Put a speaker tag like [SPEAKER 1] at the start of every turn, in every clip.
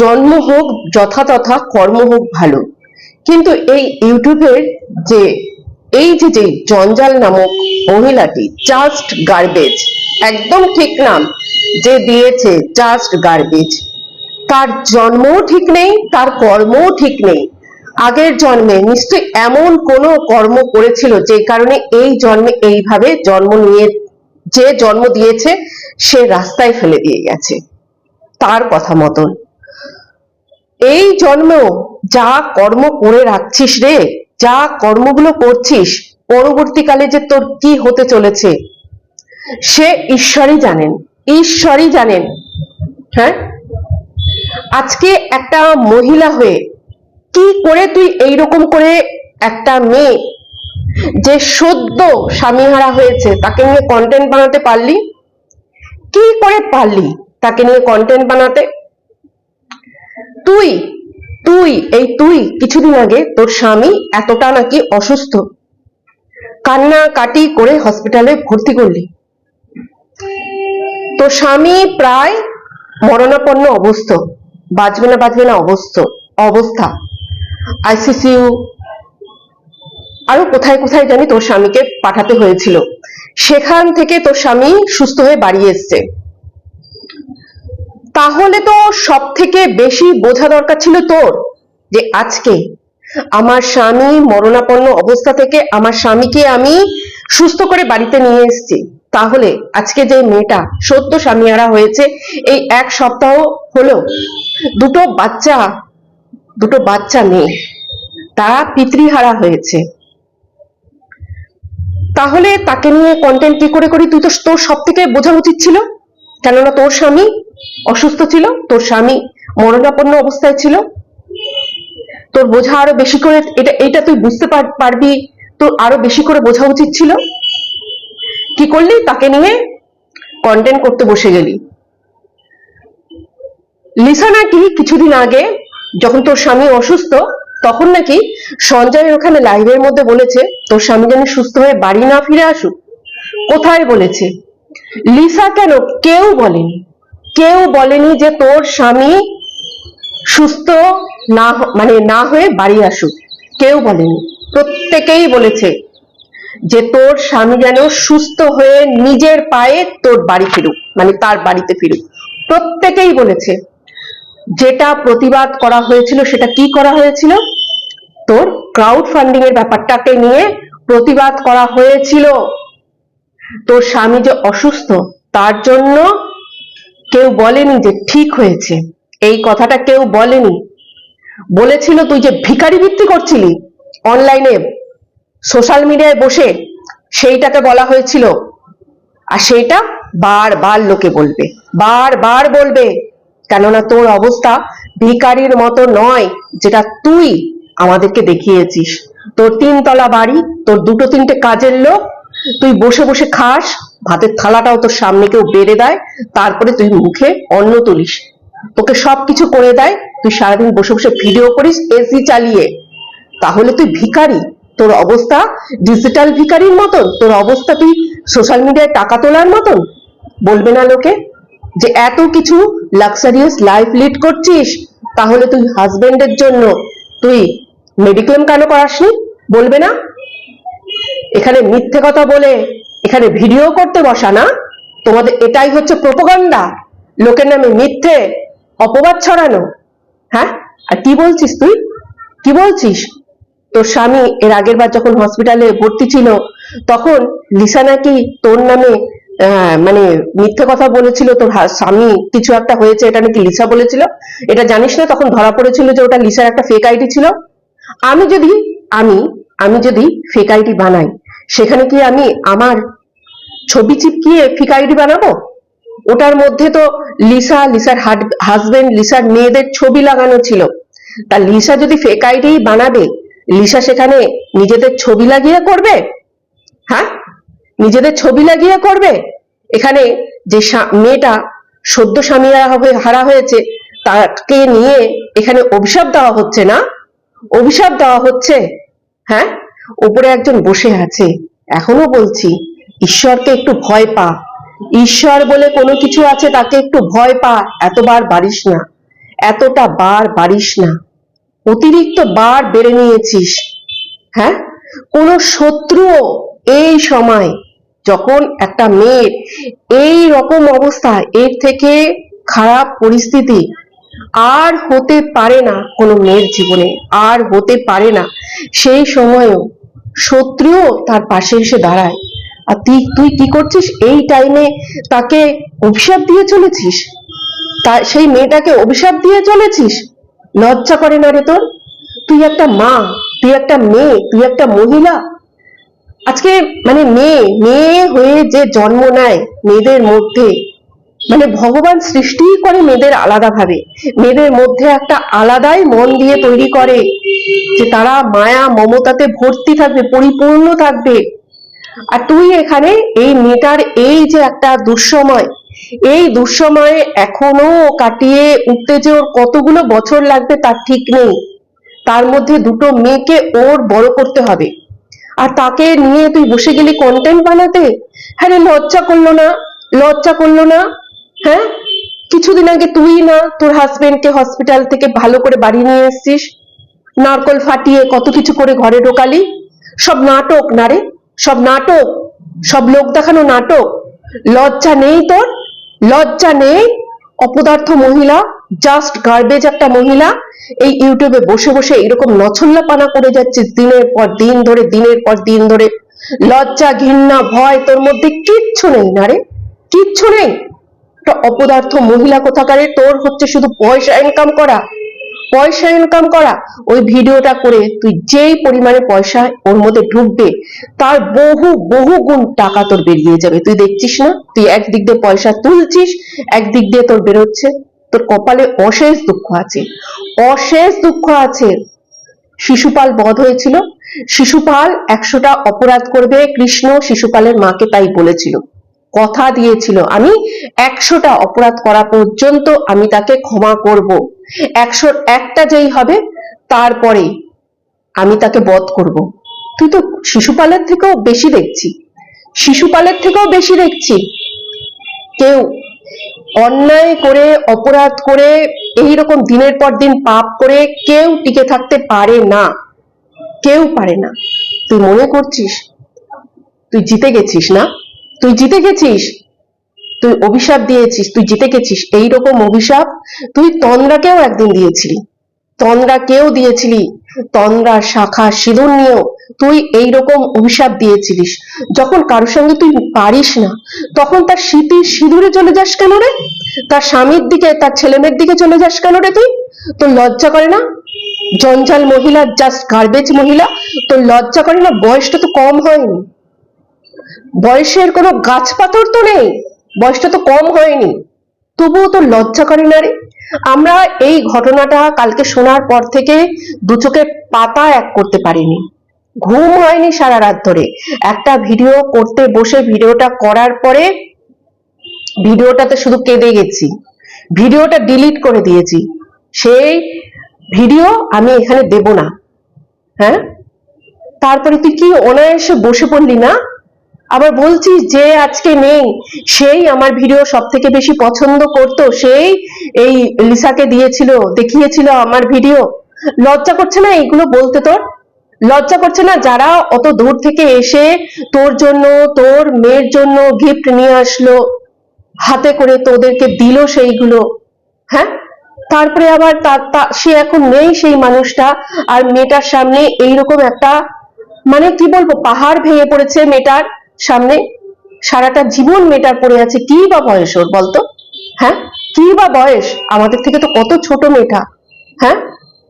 [SPEAKER 1] জন্ম হোক যথাতথা কর্ম হোক ভালো। কিন্তু এই ইউটিউবের যে, এই যে যে জঞ্জাল নামক মহিলাটি জাস্ট গার্বেজ একদম ঠিক নাম যে দিয়েছে জাস্ট গার্বেজ তার জন্মও ঠিক নেই, তার কর্মও ঠিক নেই। আগের জন্মে নিশ্চয়ই এমন কোনো কর্ম করেছিল যে কারণে এই জন্মে এইভাবে জন্ম নিয়ে, যে জন্ম দিয়েছে সে রাস্তায় ফেলে দিয়ে গেছে। তার কথা মতন। এই জন্মেও যা কর্ম করে রাখছিস রে, যা কর্মগুলো করছিস, পরবর্তীকালে যে তোর কি হতে চলেছে, সে ঈশ্বরই জানেন ঈশ্বরই জানেন। হ্যাঁ? আজকে একটা মহিলা হয়ে কি করে তুই এইরকম করে একটা মেয়ে, যে সদ্য স্বামীহারা হয়েছে, তাকে নিয়ে কন্টেন্ট বানাতে পারলি? কি করে পারলি তাকে নিয়ে কন্টেন্ট বানাতে। তুই তুই, এই তুই কিছুদিন আগে তোর স্বামী এতটা নাকি অসুস্থ। কান্না কাটি করে হসপিটালে ভর্তি করলি। তোর স্বামী প্রায় মরণাপন্ন অবস্থ, বাঁচবে না বাঁচবে না অবস্থ, অবস্থা। আইসিসিউ আরও কোথায় কোথায় জানি তোর স্বামীকে পাঠাতে হয়েছিল। সেখান থেকে তোর স্বামী সুস্থ হয়ে বাড়ি এসছে। তাহলে তো সব থেকে বেশি বোঝা দরকার ছিল তোর যে আজকে আমার স্বামী মরণাপন্ন অবস্থা থেকে আমার স্বামীকে আমি সুস্থ করে বাড়িতে নিয়ে এসেছি। তাহলে আজকে যে মেয়েটা সত্য স্বামীহারা হয়েছে, এই এক সপ্তাহ হলো দুটো বাচ্চা দুটো বাচ্চা মেয়ে, তারা পিতৃহারা হয়েছে। তাহলে তাকে নিয়ে কন্টেন্ট কি করে করি? তুই তো তোর সব থেকে বোঝা উচিত ছিল। কেননা তোর স্বামী অসুস্থ ছিল, তোর স্বামী মরণাপন্ন অবস্থায় ছিল। তোর বোঝা আরও বেশি করে এটা এটা তুই বুঝতে পারবি। তোর আরও বেশি করে বোঝা উচিত ছিল। কি করলি? তাকে নিয়ে কন্টেন্ট করতে বসে গেলি। লিসা নাকি কিছুদিন আগে যখন তোর স্বামী অসুস্থ তখন নাকি সঞ্জয়ের ওখানে লাইভের মধ্যে বলেছে, তোর স্বামী যেন সুস্থ হয়ে বাড়ি না ফিরে আসুক। কোথায় বলেছে? লিসা কেন কেউ বলেনি কেউ বলেনি যে তোর স্বামী সুস্থ না মানে না হয়ে বাড়ি আসুক। কেউ বলেনি, প্রত্যেকেই বলেছে যে তোর স্বামী যেন সুস্থ হয়ে নিজের পায়ে তোর বাড়ি ফিরুক মানে তার বাড়িতে ফিরুক। প্রত্যেকেই বলেছে। যেটা প্রতিবাদ করা হয়েছিল, সেটা কি করা হয়েছিল? তোর ক্রাউড ফান্ডিং এর ব্যাপারটাকে নিয়ে প্রতিবাদ করা হয়েছিল। তোর স্বামী যে অসুস্থ, তার জন্য কেউ বলেনি যে ঠিক হয়েছে। এই কথাটা কেউ বলেনি। বলেছিল, তুই যে ভিখারি ভিত্তি করছিলি অনলাইনে সোশ্যাল মিডিয়ায় বসে, সেইটাকে বলা হয়েছিল। আর সেইটা বারবার লোকে বলবে, বারবার বলবে। কেননা তোর অবস্থা ভিখারির মতো নয়, যেটা তুই আমাদেরকে দেখিয়েছিস। তোর তিনতলা বাড়ি, তোর দুটো তিনটে কাজের লোক, তুই বসে বসে খাস, ভাতের থালাটাও তোর সামনে কেউ বেড়ে দেয়, তারপরে তুই মুখে অন্ন তুলিস। তোকে সবকিছু করে দেয়, তুই সারাদিন বসে বসে ভিডিও করিস, এসি চালিয়ে। তাহলে তুই ভিখারি তোর অবস্থা ডিজিটাল ভিকারির মতন, তোর অবস্থা তুই সোশ্যাল মিডিয়ায় টাকা তোলার মতন? বলবে না লোকে? যে এত কিছু লাক্সারিয়াস লাইফ লিড করছিস, তাহলে তুই হাজবেন্ডের জন্য তুই মেডিক্লেম কেন করাসনি? বলবে না? এখানে মিথ্যে কথা বলে, এখানে ভিডিও করতে বসা না। তোমাদের এটাই হচ্ছে প্রোপাগান্ডা লোকের নামে মিথ্যে, অপবাদ ছড়ানো। হ্যাঁ? আর কি বলছিস তুই? কি বলছিস? তোর স্বামী এর আগের বার যখন হসপিটালে ভর্তি ছিল, তখন লিসা নাকি তোর নামে মানে মিথ্যে কথা বলেছিল তোর স্বামী, কিছু একটা হয়েছে, এটা নাকি লিসা বলেছিল? এটা জানিস না? তখন ধরা পড়েছিল যে ওটা লিসার একটা ফেক আইডি ছিল। আমি যদি, আমি আমি যদি ফেক আইডি বানাই, সেখানে কি আমি আমার ছবি চিপকিয়ে ফেক আইডি বানাবো? ওটার মধ্যে তো লিসা, লিসার হাট হাজবেন্ড লিসার মেয়েদের ছবি লাগানো ছিল। তা লিসা যদি ফেক আইডি বানাবে, লিসা সেখানে নিজেদের ছবি লাগিয়ে করবে? হ্যাঁ? নিজেদের ছবি লাগিয়ে করবে? এখানে যে মেয়েটা সদ্য স্বামী হারা হয়েছে, তাকে নিয়ে এখানে অভিশাপ দেওয়া হচ্ছে না? অভিশাপ দেওয়া হচ্ছে? হ্যাঁ? উপরে একজন বসে আছে। এখনও বলছি, ঈশ্বরকে একটু ভয় পা। ঈশ্বর বলে কোনো কিছু আছে, তাকে একটু ভয় পা। এতবার বাড়িস না। এতটা বার বাড়িস না। অতিরিক্ত বার বেড়ে নিয়েছিস। হ্যাঁ? কোন শত্রুও এই সময় যখন একটা মেয়ের এই রকম অবস্থা, এর থেকে খারাপ পরিস্থিতি আর হতে পারে না কোনো মেয়ের জীবনে, আর হতে পারে না। সেই সময়ও শত্রুও তার পাশে এসে দাঁড়ায়। আর তুই তুই কি করছিস? এই টাইমে তাকে অভিশাপ দিয়ে চলেছিস? তা, সেই মেয়েটাকে অভিশাপ দিয়ে চলেছিস? লজ্জা করে না রে তোর? তুই একটা মা, তুই একটা মেয়ে, তুই একটা মহিলা আজকে মানে মেয়ে মেয়ে হয়ে যে জন্ম নেয় মেয়েদের মধ্যে মানে ভগবান সৃষ্টি করে মেয়েদের আলাদা ভাবে মেয়েদের মধ্যে একটা আলাদাই মন দিয়ে তৈরি করে যে তারা মায়া, মমতাতে ভর্তি থাকবে, পরিপূর্ণ থাকবে। আর তুই এখানে এই মেয়েটার এই যে একটা দুঃসময়, এই দুঃসময়ে এখনও কাটিয়ে উঠতে যে ওর কতগুলো বছর লাগবে তার ঠিক নেই। তার মধ্যে দুটো মেয়েকে ওর বড় করতে হবে। আর তাকে নিয়ে তুই বসে গেলি কন্টেন্ট বানাতে? হ্যাঁ রে, লজ্জা করল না? লজ্জা করল না? হ্যাঁ? কিছুদিন আগে তুই না তোর হাজবেন্ডকে হসপিটাল থেকে ভালো করে বাড়ি নিয়ে এসছিস? নারকল ফাটিয়ে কত কিছু করে ঘরে ঢোকালি? সব নাটক না রে? সব নাটক? সব লোক দেখানো নাটক? লজ্জা নেই তোর? লজ্জা নেই? অপদার্থ মহিলা জাস্ট গার্বেজ একটা মহিলা, এই ইউটিউবে বসে বসে এরকম নছল্লা পানা করে যাচ্ছিস দিনের পর দিন ধরে, দিনের পর দিন ধরে। লজ্জা, ঘৃণা, ভয়, তোর মধ্যে কিচ্ছু নেই না রে। কিচ্ছু নেই। অপদার্থ মহিলা কোথাকারে? তোর হচ্ছে শুধু পয়সা ইনকাম করা। পয়সা ইনকাম করা, ওই ভিডিওটা করে তুই যেই পরিমাণে পয়সা ওর মধ্যে ঢুকবে, তার বহু বহু গুণ টাকা তোর বেরিয়ে যাবে। তুই দেখছিস না? তুই একদিক দিয়ে পয়সা তুলছিস, একদিক দিয়ে তোর বেরোচ্ছে। তোর কপালে অশেষ দুঃখ আছে। অশেষ দুঃখ আছে। শিশুপাল বধ হয়েছিল। শিশুপাল একশোটা অপরাধ করবে, কৃষ্ণ শিশুপালের মাকে তাই বলেছিল। কথা দিয়েছিল, আমি একশোটা অপরাধ করা পর্যন্ত আমি তাকে ক্ষমা করব। একশো একটা যেই হবে তারপরে আমি তাকে বধ করব। তুই তো শিশুপালের থেকেও বেশি দেখছি। শিশুপালের থেকেও বেশি দেখছি। কেউ অন্যায় করে, অপরাধ করে এই রকম দিনের পর দিন পাপ করে কেউ টিকে থাকতে পারে না। কেউ পারে না। তুই মনে করছিস? তুই জিতে গেছিস না? তুই জিতে গেছিস? তুই অভিশাপ দিয়েছিস, তুই জিতে গেছিস, এইরকম অভিশাপ তুই তন্দ্রাকেও একদিন দিয়েছিলি। তন্দ্রাকেও দিয়েছিলি, তন্দ্রা শাখা সিঁদুর নিয়েও তুই এইরকম অভিশাপ দিয়েছিলিস। যখন কারোর সঙ্গে তুই পারিস না, তখন তার স্মৃতির সিঁদুরে চলে যাস কেন রে? তার স্বামীর দিকে, তার ছেলেমেয়ের দিকে চলে যাস কেন রে তুই? তোর লজ্জা করে না? জঞ্জাল মহিলা জাস্ট গার্বেজ মহিলা, তোর লজ্জা করে না? বয়সটা তো কম হয়নি। বয়সের কোনো গাছ পাথর তো নেই। বয়সটা তো কম হয়নি। তবুও তো লজ্জা করে না রে। আমরা এই ঘটনাটা কালকে শোনার পর থেকে দু চোখের পাতা এক করতে পারিনি। ঘুম হয়নি সারা রাত ধরে। একটা ভিডিও করতে বসে ভিডিওটা করার পরে ভিডিওটাতে শুধু কেঁদে গেছি। ভিডিওটা ডিলিট করে দিয়েছি। সেই ভিডিও আমি এখানে দেব না। হ্যাঁ? তারপরে তুই কি অনায়াসে বসে পড়লি না? আবার বলছি যে আজকে নেই, সেই আমার ভিডিও সব থেকে বেশি পছন্দ করতো, সেই এই লিসাকে দিয়েছিল, দেখিয়েছিল আমার ভিডিও। লজ্জা করছে না এইগুলো বলতে তোর? লজ্জা করছে না যারা অত দূর থেকে এসে তোর জন্য, তোর মেয়ের জন্য গিফট নিয়ে আসলো, হাতে করে তোদেরকে দিল সেইগুলো হ্যাঁ? তারপরে আবার সে এখন নেই সেই মানুষটা, আর মেয়েটার সামনে এইরকম একটা মানে কি বলব, পাহাড় ভেঙে পড়েছে মেয়েটার। সামনে সারাটা জীবন মেয়েটার পড়ে আছে কি বা বয়স ওর বলতো? হ্যাঁ? কি বা বয়স? আমাদের থেকে তো কত ছোট মেয়েটা? হ্যাঁ?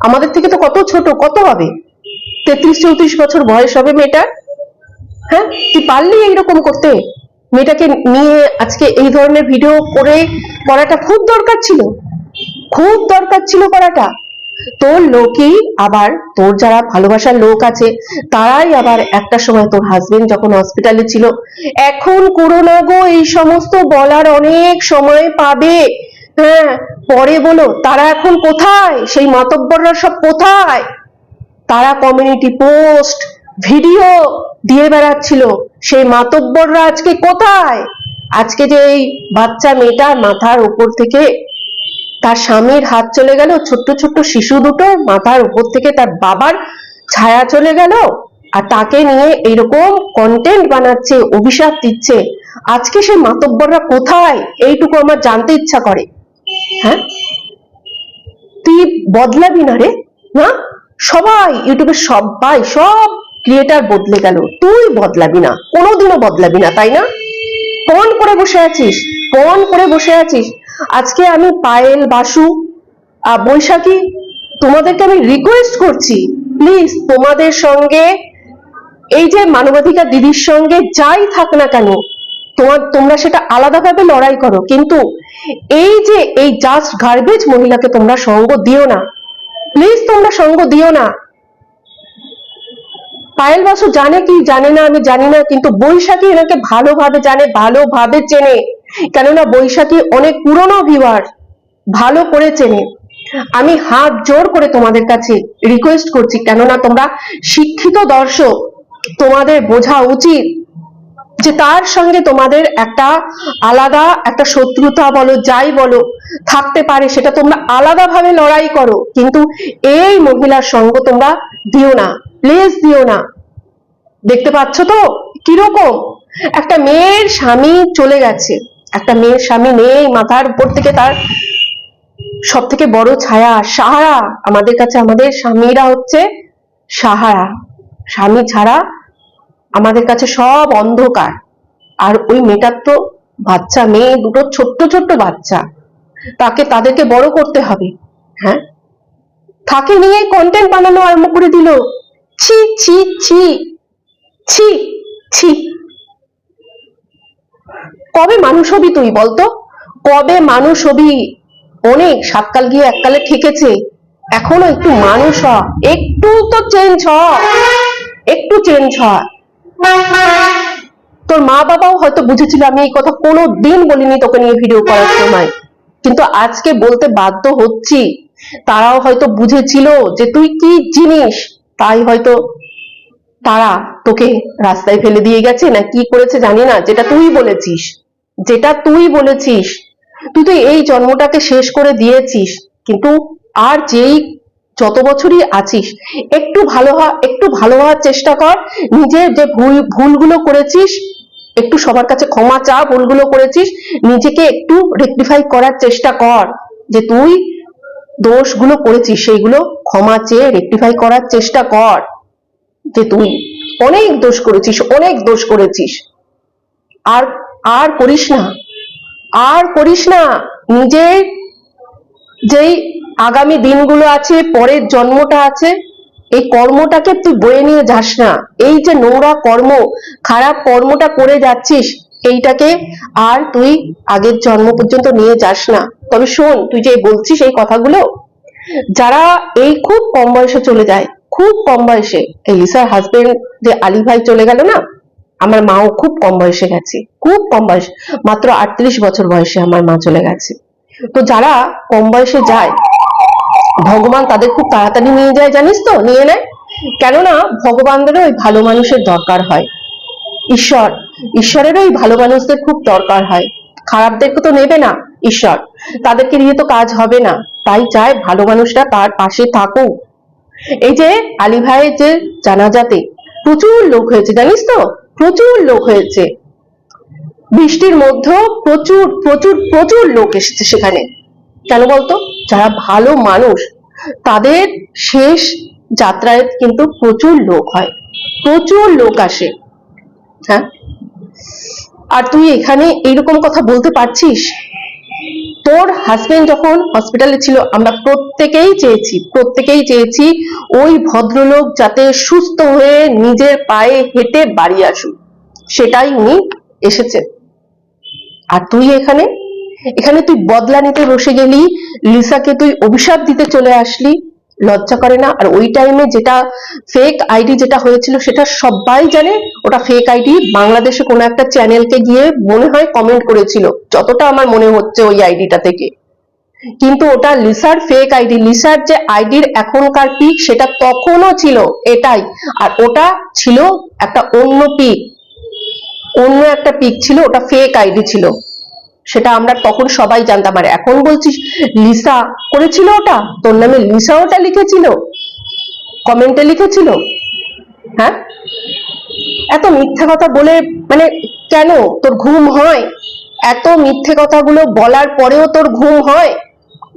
[SPEAKER 1] আমাদের থেকে তো কত ছোট? কত হবে? তেত্রিশ, চৌত্রিশ বছর বয়স হবে মেয়েটার? হ্যাঁ? তুই পারলি এইরকম করতে? মেয়েটাকে নিয়ে আজকে এই ধরনের ভিডিও করে করাটা খুব দরকার ছিল। খুব দরকার ছিল করাটা। তোর লোকই আবার, তোর যারা ভালোবাসার লোক আছে, তারাই আবার একটা সময় তোর হাজবেন্ড যখন হসপিটালে ছিল। এখন করোনা গো, এই সমস্ত বলার অনেক সময় পাবে। হ্যাঁ পরে বলো, তারা এখন কোথায়? সেই মাতব্বররা সব কোথায়? তারা কমিউনিটি পোস্ট ভিডিও দিয়ে বেড়াচ্ছিল। সেই মাতব্বররা আজকে কোথায়? আজকে যে এই বাচ্চা মেয়েটার মাথার উপর থেকে তার স্বামীর হাত চলে গেল, ছোট্ট ছোট্ট শিশু দুটো, মাথার উপর থেকে তার বাবার ছায়া চলে গেল আর তাকে নিয়ে এইরকম কন্টেন্ট বানাচ্ছে, অভিশাপ দিচ্ছে। আজকে সেই মাতব্বররা কোথায়? এইটুকু আমার জানতে ইচ্ছা করে। হ্যাঁ? তুই বদলাবি না রে, না? সবাই, ইউটিউবে সবাই, সব ক্রিয়েটার বদলে গেল। তুই বদলাবি না, কোনোদিনও বদলাবি না, তাই না? পণ করে বসে আছিস? পণ করে বসে আছিস? আজকে আমি পায়েল, বাসু বৈশাখী, তোমাদেরকে আমি রিকোয়েস্ট করছি প্লিজ তোমাদের সঙ্গে এই যে মানবাধিকার দিদির সঙ্গে যাই থাক না কেন, তোমার, তোমরা সেটা আলাদাভাবে লড়াই করো, কিন্তু এই যে এই জাস্ট গার্বেজ মহিলাকে তোমরা সঙ্গ দিও না প্লিজ তোমরা সঙ্গ দিও না। পায়েল, বাসু জানে কি জানে না আমি জানি না, কিন্তু বৈশাখী এনাকে ভালোভাবে জানে, ভালোভাবে চেনে। কেননা বৈশাখী অনেক পুরনো ভিউয়ার ভালো করে চেনে। আমি হাত জোর করে তোমাদের কাছে রিকোয়েস্ট করছি, কেননা তোমরা শিক্ষিত দর্শক, তোমাদের বোঝা উচিত যে তার সঙ্গে তোমাদের একটা আলাদা, একটা শত্রুতা বলো, যাই বলো, থাকতে পারে, সেটা তোমরা আলাদাভাবে লড়াই করো। কিন্তু এই মহিলার সঙ্গ তোমরা দিও না প্লিজ দিও না। দেখতে পাচ্ছ তো? কীরকম? একটা মেয়ের স্বামী চলে গেছে। একটা মেয়ের স্বামী নেই, মাথার উপর থেকে তার সব থেকে বড় ছায়া, সাহারা। আমাদের কাছে আমাদের স্বামীরা হচ্ছে সাহারা। স্বামী ছাড়া আমাদের কাছে সব অন্ধকার। আর ওই মেয়েটার তো বাচ্চা মেয়ে, দুটো ছোট্ট ছোট্ট বাচ্চা। তাকে তাদেরকে বড় করতে হবে। হ্যাঁ? তাকে নিয়ে কন্টেন্ট বানানো আরম্ভ করে দিল। ছি ছি ছি। ছি ছি। কবে মানুষ হবি তুই বলতো? কবে মানুষ হবি? অনেক, সাতকাল গিয়ে এককালে ঠেকেছে এখনও একটু মানুষ হ। একটু তো চেঞ্জ হ। একটু চেঞ্জ হ। তোর মা বাবাও হয়তো বুঝেছিল, আমি এই কথা কোনো দিন বলিনি তোকে নিয়ে ভিডিও করার সময়। কিন্তু আজকে বলতে বাধ্য হচ্ছি। তারাও হয়তো বুঝেছিল যে তুই কি জিনিস? তাই হয়তো তারা তোকে রাস্তায় ফেলে দিয়ে গেছে না কি করেছে জানি না, যেটা তুই বলেছিস। যেটা তুই বলেছিস, তুই তো এই জন্মটাকে শেষ করে দিয়েছিস, কিন্তু আর যেই যত বছরই আছিস, একটু ভালো হওয়া, একটু ভালো হওয়ার চেষ্টা কর, নিজের যে ভুল, ভুলগুলো করেছিস, একটু সবার কাছে ক্ষমা চা ভুলগুলো করেছিস, নিজেকে একটু রেকটিফাই করার চেষ্টা কর, যে তুই দোষগুলো করেছিস, সেইগুলো ক্ষমা চেয়ে রেকটিফাই করার চেষ্টা কর, যে তুই অনেক দোষ করেছিস, অনেক দোষ করেছিস। আর আর করিস না। আর করিস না। নিজের যেই আগামী দিনগুলো আছে, পরের জন্মটা আছে, এই কর্মটাকে তুই বয়ে নিয়ে যাস না। এই যে নোংরা কর্ম, খারাপ কর্মটা করে যাচ্ছিস, এইটাকে আর তুই আগের জন্ম পর্যন্ত নিয়ে যাস না। তবে শোন, তুই যে বলছিস এই কথাগুলো, যারা এই খুব কম বয়সে চলে যায়, খুব কম বয়সে, এই লিসার হাজবেন্ড যে আলী ভাই চলে গেল না আমার মাও খুব কম বয়সে গেছে, খুব কম বয়স, মাত্র আটত্রিশ বছর বয়সে আমার মা চলে গেছে। তো যারা কম বয়সে যায়, ভগবান তাদের খুব তাড়াতাড়ি নিয়ে যায়, জানিস তো, নিয়ে নেয়। কেননা ভগবানদেরও ওই ভালো মানুষের দরকার হয়। ঈশ্বর, ঈশ্বরেরও ওই ভালো মানুষদের খুব দরকার হয়। খারাপদেরকে তো নেবে না ঈশ্বর, তাদেরকে নিয়ে তো কাজ হবে না। তাই চায় ভালো মানুষরা তার পাশে থাকুক। এই যে আলী ভাইয়ের যে জানাজাতে প্রচুর লোক হয়েছে, জানিস তো? প্রচুর লোক হয়েছে। বৃষ্টির মধ্যে প্রচুর প্রচুর প্রচুর লোক এসেছে সেখানে। কেন বলতো? যারা ভালো মানুষ, তাদের শেষ যাত্রায় কিন্তু প্রচুর লোক হয়। প্রচুর লোক আসে। হ্যাঁ? আর তুই এখানে এইরকম কথা বলতে পারছিস? তোর হাজবেন্ড যখন হসপিটালে ছিল, আমরা প্রত্যেকেই চেয়েছি প্রত্যেকেই চেয়েছি ওই ভদ্রলোক যাতে সুস্থ হয়ে নিজের পায়ে হেঁটে বাড়ি আসুক। সেটাই উনি এসেছে আর তুই এখানে? এখানে তুই বদলা নিতে বসে গেলি, লিসাকে তুই অভিশাপ দিতে চলে আসলি লজ্জা করে না। আর ওই টাইমে যেটা ফেক আইডি যেটা হয়েছিল, সেটা সবাই জানে। ওটা ফেক আইডি বাংলাদেশে কোনো একটা চ্যানেলকে গিয়ে মনে হয় কমেন্ট করেছিল, যতটা আমার মনে হচ্ছে ওই আইডিটা থেকে। কিন্তু ওটা লিসার ফেক আইডি লিসার যে আইডির এখনকার পিক সেটা তখনও ছিল এটাই। আর ওটা ছিল একটা অন্য পিক অন্য একটা পিক ছিল, ওটা ফেক আইডি ছিল। সেটা আমরা তখন সবাই জানতাম। আর এখন বলছিস, লিসা করেছিল ওটা? তোর নামে লিসা ওটা লিখেছিল? কমেন্টে লিখেছিল? হ্যাঁ? এত মিথ্যে কথা বলে মানে কেন তোর ঘুম হয়? এত মিথ্যে কথাগুলো বলার পরেও তোর ঘুম হয়?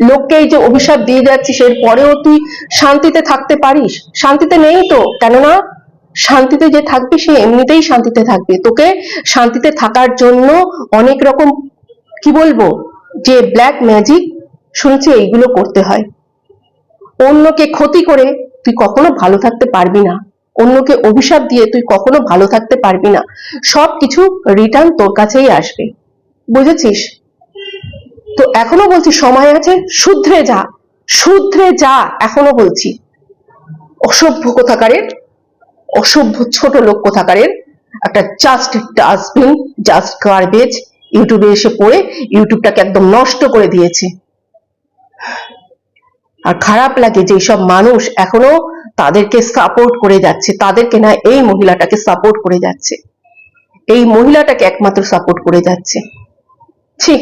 [SPEAKER 1] লোককে এই যে অভিশাপ দিয়ে যাচ্ছিস, এর পরেও তুই শান্তিতে থাকতে পারিস? শান্তিতে নেই তো কেননা শান্তিতে যে থাকবে, সে এমনিতেই শান্তিতে থাকবে। তোকে শান্তিতে থাকার জন্য অনেক রকম কি বলব? যে ব্ল্যাক ম্যাজিক শুনছি এইগুলো করতে হয়। অন্যকে ক্ষতি করে তুই কখনো ভালো থাকতে পারবি না। অন্যকে অভিশাপ দিয়ে তুই কখনো ভালো থাকতে পারবি না। সব কিছু রিটার্ন তোর কাছেই আসবে। বুঝেছিস? তো এখনও বলছি, সময় আছে, শুধরে যা। শুধরে যা, এখনও বলছি। অসভ্য কোথাকারের, অসভ্য ছোট লোক কোথাকারের একটা জাস্ট ডাস্টবিন জাস্ট গার্বেজ ইউটিউবে এসে পড়ে ইউটিউবটাকে একদম নষ্ট করে দিয়েছে। আর খারাপ লাগে যে সব মানুষ এখনও তাদেরকে সাপোর্ট করে যাচ্ছে, তাদেরকে না এই মহিলাটাকে সাপোর্ট করে যাচ্ছে। এই মহিলাটাকে একমাত্র সাপোর্ট করে যাচ্ছে। ঠিক